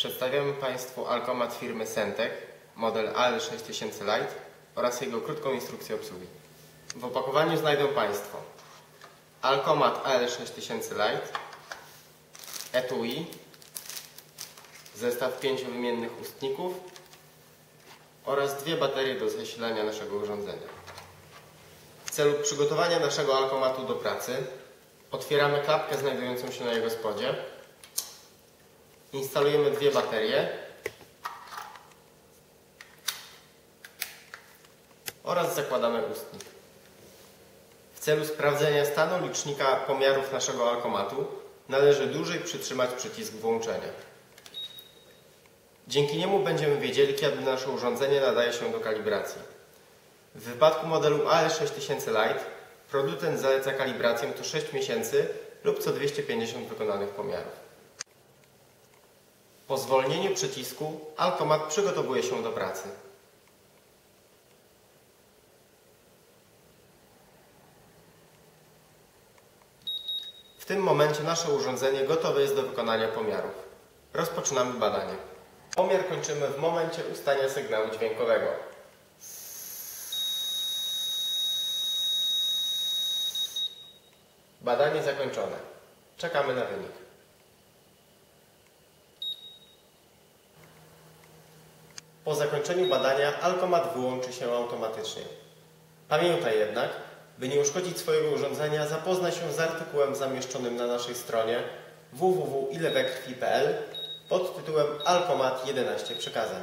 Przedstawiamy Państwu Alkomat firmy Centec, model AL6000 Lite oraz jego krótką instrukcję obsługi. W opakowaniu znajdą Państwo Alkomat AL6000 Lite, etui, zestaw pięciowymiennych ustników oraz dwie baterie do zasilania naszego urządzenia. W celu przygotowania naszego alkomatu do pracy otwieramy klapkę znajdującą się na jego spodzie, instalujemy dwie baterie oraz zakładamy ustnik. W celu sprawdzenia stanu licznika pomiarów naszego alkomatu należy dłużej przytrzymać przycisk włączenia. Dzięki niemu będziemy wiedzieli, kiedy nasze urządzenie nadaje się do kalibracji. W wypadku modelu AL6000 Lite producent zaleca kalibrację co 6 miesięcy lub co 250 wykonanych pomiarów. Po zwolnieniu przycisku alkomat przygotowuje się do pracy. W tym momencie nasze urządzenie gotowe jest do wykonania pomiarów. Rozpoczynamy badanie. Pomiar kończymy w momencie ustania sygnału dźwiękowego. Badanie zakończone. Czekamy na wynik. Po zakończeniu badania alkomat wyłączy się automatycznie. Pamiętaj jednak, by nie uszkodzić swojego urządzenia, zapoznaj się z artykułem zamieszczonym na naszej stronie www.ilewekrwi.pl pod tytułem Alkomat 11 przekazań.